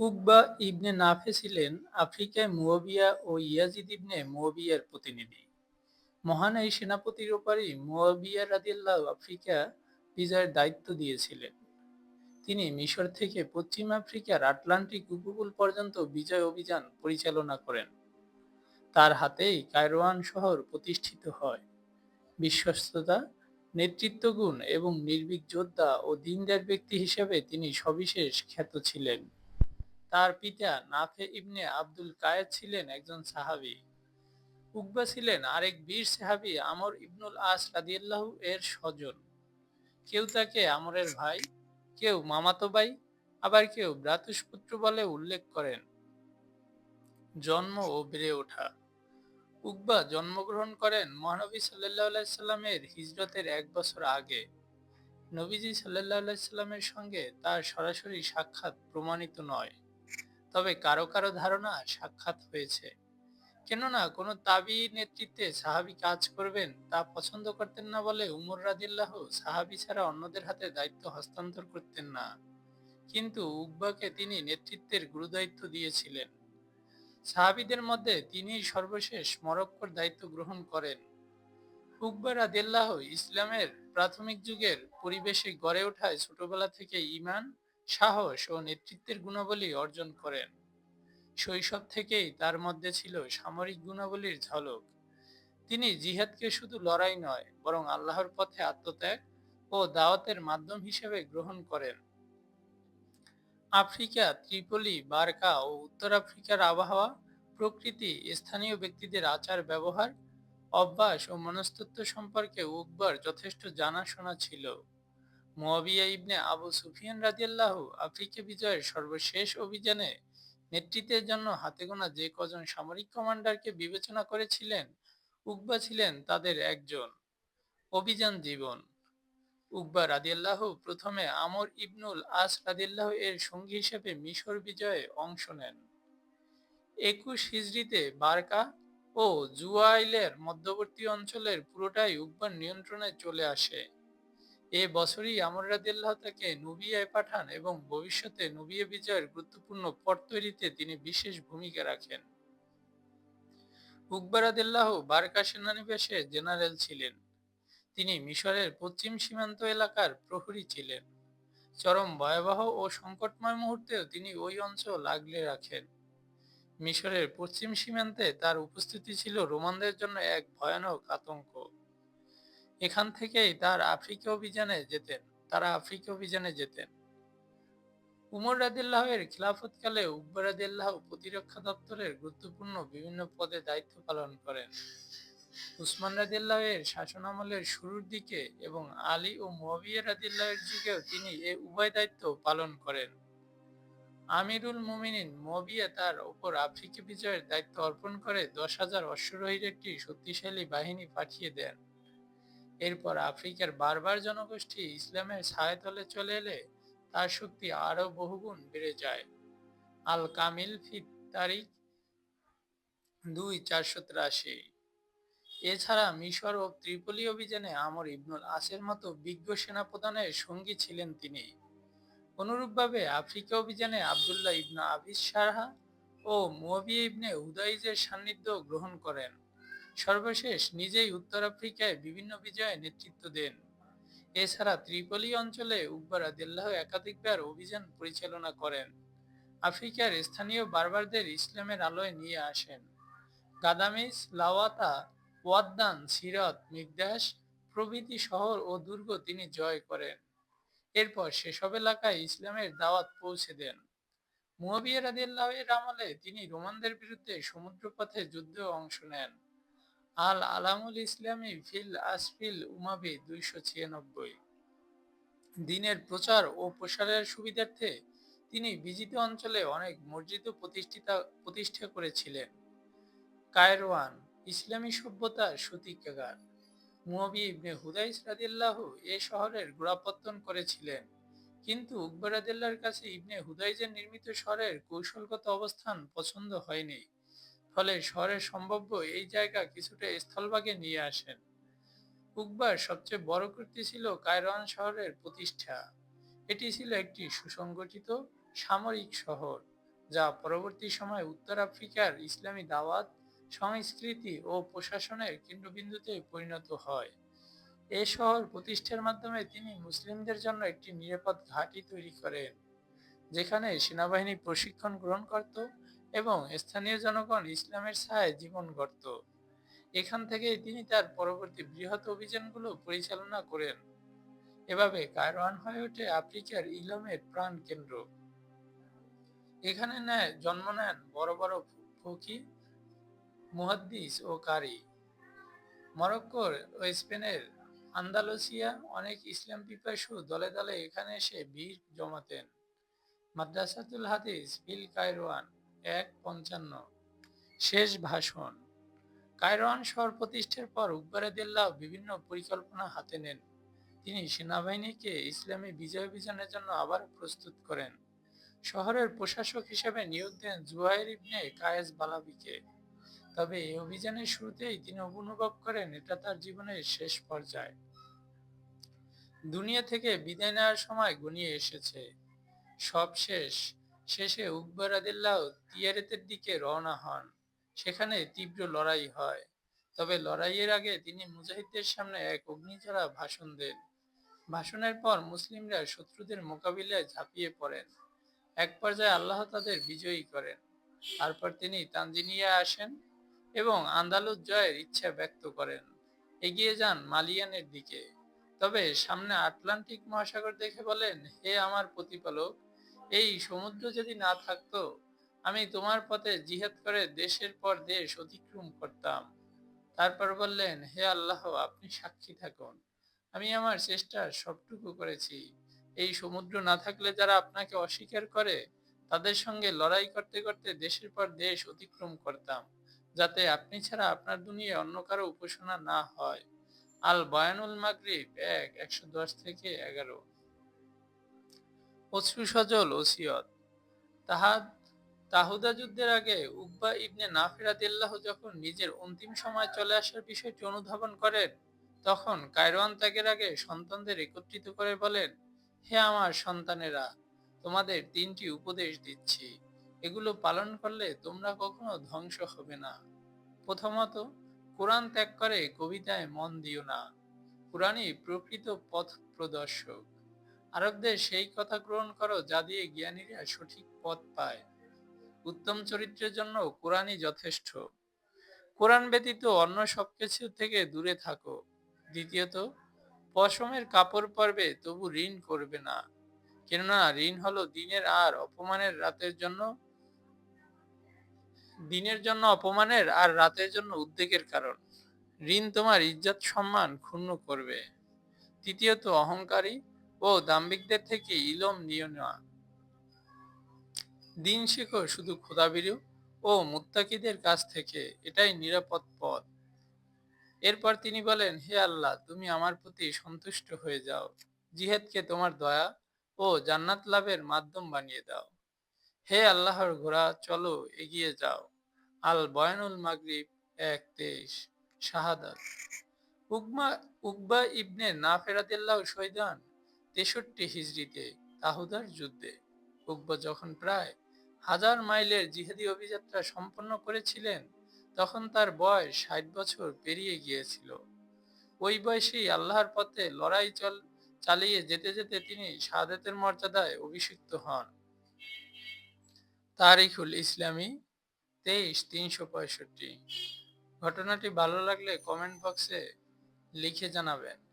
উকবা ইবনে নাফে ছিলেন আফ্রিকায় মুয়াবিয়া ও ইয়াজিদ ইবনে মুয়াবিয়ার প্রতিনিধি। মহান এই সেনাপতির ওপরই মুয়াবিয়া রাদিয়াল্লাহু আফ্রিকা বিজয়ের দায়িত্ব দিয়েছিলেন। তিনি মিশর থেকে পশ্চিম আফ্রিকার আটলান্টিক উপকূল পর্যন্ত বিজয় অভিযান পরিচালনা করেন। তার হাতেই কায়রোয়ান শহর প্রতিষ্ঠিত হয়। বিশ্বস্ততা, নেতৃত্বগুণ এবং নির্ভীক যোদ্ধা ও দিনদার ব্যক্তি হিসেবে তিনি সবিশেষ খ্যাত ছিলেন। তার পিতা নাফে ইবনে আব্দুল কায়েদ ছিলেন একজন সাহাবী। উকবা ছিলেন আরেক বীর সাহাবী আমর ইবনুল আস রাদিয়াল্লাহু এর স্বজন। কেউ তাকে আমরের ভাই, কেউ মামাতো ভাই, আবার কেউ ভ্রাতুষ্পুত্র বলে উল্লেখ করেন। জন্ম ও বেড়ে ওঠা উকবা জন্মগ্রহণ করেন মহানবী সাল্লাহ সাল্লামের হিজরতের এক বছর আগে নবীজি সাল্লাহ সাল্লামের সঙ্গে তার সরাসরি সাক্ষাৎ প্রমাণিত নয় তবে কারও কারও ধারণা সাক্ষাৎ হয়েছে। কেননা কোনো তাবি নেতৃত্বে সাহাবি কাজ করবেন তা পছন্দ করতেন না বলে উমর রাদিল্লাহ সাহাবি ছাড়া অন্যদের হাতে দায়িত্ব হস্তান্তর করতেন না। কিন্তু উকবাকে তিনি নেতৃত্বের গুরুদায়িত্ব দিয়েছিলেন। সাহাবিদের মধ্যে তিনি সর্বশেষ মরক্কোর দায়িত্ব গ্রহণ করেন। উকবা রাদিল্লাহ ইসলামের প্রাথমিক যুগের পরিবেশে গড়ে ওঠায় ছোটবেলা থেকে ইমান সাহস ও নেতৃত্বের গুণাবলী অর্জন করেন। শৈশব থেকেই তার মধ্যে ছিল সামরিক গুণাবলীর ঝলক। তিনি জিহাদকে শুধু লড়াই নয়, বরং আল্লাহর পথে আত্মত্যাগ ও দাওয়াতের মাধ্যম হিসেবে গ্রহণ করেন। আফ্রিকা, ত্রিপলি, বার্কা ও উত্তর আফ্রিকার আবহাওয়া, প্রকৃতি, স্থানীয় ব্যক্তিদের আচার ব্যবহার, অভ্যাস ও মনস্তত্ব সম্পর্কে উকবার যথেষ্ট জানাশোনা ছিল। মোয়াবিয়া ইবনে আবু সুফিয়ান রাদিয়াল্লাহ আফ্রিকা বিজয়ের সর্বশেষ অভিযানে নেতৃত্বের জন্য হাতে গোনা যে কজন সামরিক কমান্ডারকে বিবেচনা করেছিলেন, উকবা ছিলেন তাদের একজন। অভিযান জীবন। উকবা রাদিয়াল্লাহ প্রথমে আমর ইবনুল আস রাদিয়াল্লাহ এর সঙ্গী হিসেবে মিশর বিজয়ে অংশ নেন। একুশ হিজড়িতে বারকা ও জুয়াইলের মধ্যবর্তী অঞ্চলের পুরোটাই উকবার নিয়ন্ত্রণে চলে আসে। এ বছরই আমর রাদিল্লাহ তাকে নুবিয়ায় পাঠান এবং ভবিষ্যতে নুবিয়া বিজয়ের গুরুত্বপূর্ণ পথ তৈরিতে তিনি বিশেষ ভূমিকা রাখেন। উকবারাদিল্লাহ বারকা সেনানিবাসে জেনারেল ছিলেন। তিনি মিশরের পশ্চিম সীমান্ত এলাকার প্রহরী ছিলেন। চরম ভয়াবহ ও সংকটময় মুহূর্তেও তিনি ওই অঞ্চল আগলে রাখেন। মিশরের পশ্চিম সীমান্তে তার উপস্থিতি ছিল রোমানদের জন্য এক ভয়ানক আতঙ্ক। এখান থেকেই তার আফ্রিকা অভিযানে যেতেন, তারা আফ্রিকা অভিযানে যেতেন। উমর রাদিল্লাহের খিলাফতকালে উকবর রাদিল্লাহ প্রতিরক্ষা দপ্তরের গুরুত্বপূর্ণ বিভিন্ন পদে দায়িত্ব পালন করেন। উসমান রাদিল্লাহের শাসনামলের শুরুর দিকে এবং আলী ও মুয়াবিয়া রাদিল্লাহের যুগেও তিনি এ উভয় দায়িত্ব পালন করেন। আমিরুল মুমিনিন মুয়াবিয়া তার ওপর আফ্রিকা বিজয়ের দায়িত্ব অর্পণ করে দশ হাজার অশ্বরোহীর একটি শক্তিশালী বাহিনী পাঠিয়ে দেন। এরপর আফ্রিকার বারবার জনগোষ্ঠী ইসলামের ছায়াতলে চলে এলে তার শক্তি আরও বহুগুণ বেড়ে যায়। আল কামিল ফিত তারিখ দুই চারশো তিরাশি। এছাড়া মিশর ও ত্রিপলি অভিযানে আমর ইবনুল আসের মতো বিজ্ঞ সেনাপ্রধানের সঙ্গী ছিলেন তিনি। অনুরূপভাবে আফ্রিকা অভিযানে আবদুল্লাহ ইবনা আবিস সারহা ও মুয়াবিয়া ইবনে হুদাইজের সান্নিধ্য গ্রহণ করেন। সর্বশেষ নিজেই উত্তর আফ্রিকায় বিভিন্ন বিজয়ে নেতৃত্ব দেন। এছাড়া ত্রিপলি অঞ্চলে উকবার আদিল্লাহ একাধিকবার অভিযান পরিচালনা করেন। আফ্রিকার স্থানীয় বারবারদের ইসলামের আলোয় নিয়ে আসেন। গাদামিস, লাওয়াতা, ওয়াদ্দান, সিরত মিগদাস প্রভৃতি শহর ও দুর্গ তিনি জয় করেন। এরপর সেসব এলাকায় ইসলামের দাওয়াত পৌঁছে দেন। মুয়াবিয়া রাদিয়াল্লাহের আমলে তিনি রোমানদের বিরুদ্ধে সমুদ্রপথে যুদ্ধে অংশ নেন। আল আলামুল ইসলামী ফিল আসফিল উমাবি দুইশো ছিয়ানব্বই। দিনের প্রচার ও প্রসারের সুবিধার্থে তিনি বিজিত অঞ্চলে অনেক মসজিদ প্রতিষ্ঠিতা, প্রতিষ্ঠা করেছিলেন। কায়রোয়ান, ইসলামী সভ্যতার সতীকাগার। মুয়াবি ইবনে হুদাইস রাদিল্লাহু এ শহরের গোড়াপত্তন করেছিলেন। কিন্তু উকবরাদিল্লার কাছে ইবনে হুদাইজের নির্মিত শহরের কৌশলগত অবস্থান পছন্দ হয়নি। ফলে শহরের সম্ভাব্য এই জায়গা কিছুটা স্থলভাগে নিয়ে আসেন। উকবার সবচেয়ে বড় কীর্তি ছিল কায়রোয়ান শহরের প্রতিষ্ঠা। এটি ছিল একটি সুসংগঠিত সামরিক শহর, যা পরবর্তী সময়ে উত্তর আফ্রিকার ইসলামী দাওয়াত, সংস্কৃতি ও প্রশাসনের কেন্দ্রবিন্দুতে পরিণত হয়। এ শহর প্রতিষ্ঠার মাধ্যমে তিনি মুসলিমদের জন্য একটি নিরাপদ ঘাঁটি তৈরি করেন, যেখানে সেনাবাহিনী প্রশিক্ষণ গ্রহণ করত এবং স্থানীয় জনগণ ইসলামের ছায় জীবন গড়ত। এখান থেকেই তিনি তার পরবর্তী বৃহৎ অভিযানগুলো পরিচালনা করেন। এভাবে কায়রোয়ান হয়ে ওঠে আফ্রিকার ইলমের প্রাণ কেন্দ্র। এখানে নেয় জন্ম নেন বড় বড় ফকি মুহাদ্দিস ও কারি। মরক্কোর ও স্পেনের আন্দালুসিয়া অনেক ইসলাম পিপাসু দলে দলে এখানে এসে ভিড় জমাতেন। মাদ্রাসাতুল হাদিস বিল কায়রোয়ান এক পঞ্চান্ন। শেষ ভাষণ। কায়রোয়ান শহর প্রতিষ্ঠার পর উকবারাদিল্লাহ বিভিন্ন পরিকল্পনা হাতে নেন। তিনি সেনাবাহিনীকে ইসলামী বিজয় অভিযানের জন্য আবার প্রস্তুত করেন। শহরের প্রশাসক হিসেবে নিয়োগ দেন জুয়াইর ইবনে কায়েস বালাবিকে। তবে এই অভিযানের শুরুতেই তিনি অনুভব করেন, এটা তার জীবনের শেষ পর্যায়ে। দুনিয়া থেকে বিদায় নেওয়ার সময় গুনিয়ে এসেছে। সব শেষ। শেষে উকবর আদিল্লাহ তিয়ারেতের দিকে রওনা হন। সেখানে তীব্র লড়াই হয়। তবে লড়াইয়ের আগে তিনি মুজাহিদদের সামনে এক অগ্নিঝরা ভাষণ দেন। ভাষণের পর মুসলিমরা শত্রুদের মোকাবিলায় ঝাঁপিয়ে পড়েন। এক পর্যায়ে আল্লাহ তাদের বিজয়ী করেন। তারপর তিনি তানজিনিয়া আসেন এবং আন্দালুস জয়ের ইচ্ছা ব্যক্ত করেন। এগিয়ে যান মালিয়ানের দিকে। তবে সামনে আটলান্টিক মহাসাগর দেখে বলেন, হে আমার প্রতিপালক এই সমুদ্র যদি না থাকতো, আমি তোমার পথে জিহাদ করে দেশের পর দেশ অতিক্রম করতাম। তারপর বললেন, হে আল্লাহ, আপনি সাক্ষী থাকুন। আমি আমার চেষ্টা সবটুকু করেছি। এই সমুদ্র না থাকলে যারা আপনাকে অস্বীকার করে, তাদের সঙ্গে লড়াই করতে করতে দেশের পর দেশ অতিক্রম করতাম, যাতে আপনি ছাড়া আপনার দুনিয়ায় অন্য কারও উপাসনা না হয়। আল বয়ানুল মাগরিব, এক, একশো দশ থেকে এগারো। অশ্রু সজল ওসিয়ত। তাহাদ তাহুদা যুদ্ধের আগে উকবা ইবনে নাফিরাদিল্লাহ যখন নিজের অন্তিম সময় চলে আসার বিষয়টি অনুধাবন করেন, তখন কায়রোয়ান ত্যাগের আগে সন্তানদের একত্রিত করে বলেন, হে আমার সন্তানেরা, তোমাদের তিনটি উপদেশ দিচ্ছি। এগুলো পালন করলে তোমরা কখনো ধ্বংস হবে না। প্রথমত, কোরআন ত্যাগ করে কবিতায় মন দিও না। কোরআনই প্রকৃত পথ প্রদর্শক। আরবদের সেই কথা গ্রহণ করো যা দিয়ে জ্ঞানীরা সঠিক পথ পায়। উত্তম চরিত্রের জন্য কোরআনই যথেষ্ট। কোরআন ব্যতীত অন্য সবকিছু থেকে দূরে থাকো। দ্বিতীয়ত, পশমের কাপড় পরবে তবু ঋণ করবে না। কেননা ঋণ হলো দিনের আর অপমানের রাতের জন্য, দিনের জন্য অপমানের আর রাতের জন্য উদ্বেগের কারণ। ঋণ তোমার ইজ্জত সম্মান ক্ষুণ্ণ করবে। তৃতীয়ত, অহংকারী ও, দাম্ভিকদের থেকে ইলম নিয়ে নেওয়া। দিন শেখো শুধু খোদাবিরু ও মুত্তাকিদের কাছ থেকে, এটাই নিরাপদ পথ। এরপর তিনি বলেন, হে আল্লাহ, তুমি আমার প্রতি সন্তুষ্ট হয়ে যাও। জিহেদকে তোমার দয়া ও জান্নাত লাভের মাধ্যম বানিয়ে দাও। হে আল্লাহর ঘোড়া, চলো এগিয়ে যাও। আল বয়ানুল মাগরিব এক তেইশ, শাহাদাত। উকমা উকবা ইবনে না ফেরাদিল্লাহ শৈদান তেষট্টি হিজড়িতে তাহুদার যুদ্ধে। উকবা যখন প্রায় হাজার মাইলের জিহাদি অভিযাত্রা সম্পন্ন করেছিলেন, তখন তার বয়স ষাট বছর পেরিয়ে গিয়েছিল। ওই বয়সেই আল্লাহর পথে লড়াই চল, চালিয়ে যেতে যেতে তিনি সাদেতের মর্যাদায় অভিষিক্ত হন। তারিখুল ইসলামী, তেইশ তিনশো পঁয়ষট্টি। ঘটনাটি ভালো লাগলে কমেন্ট বক্সে লিখে জানাবেন।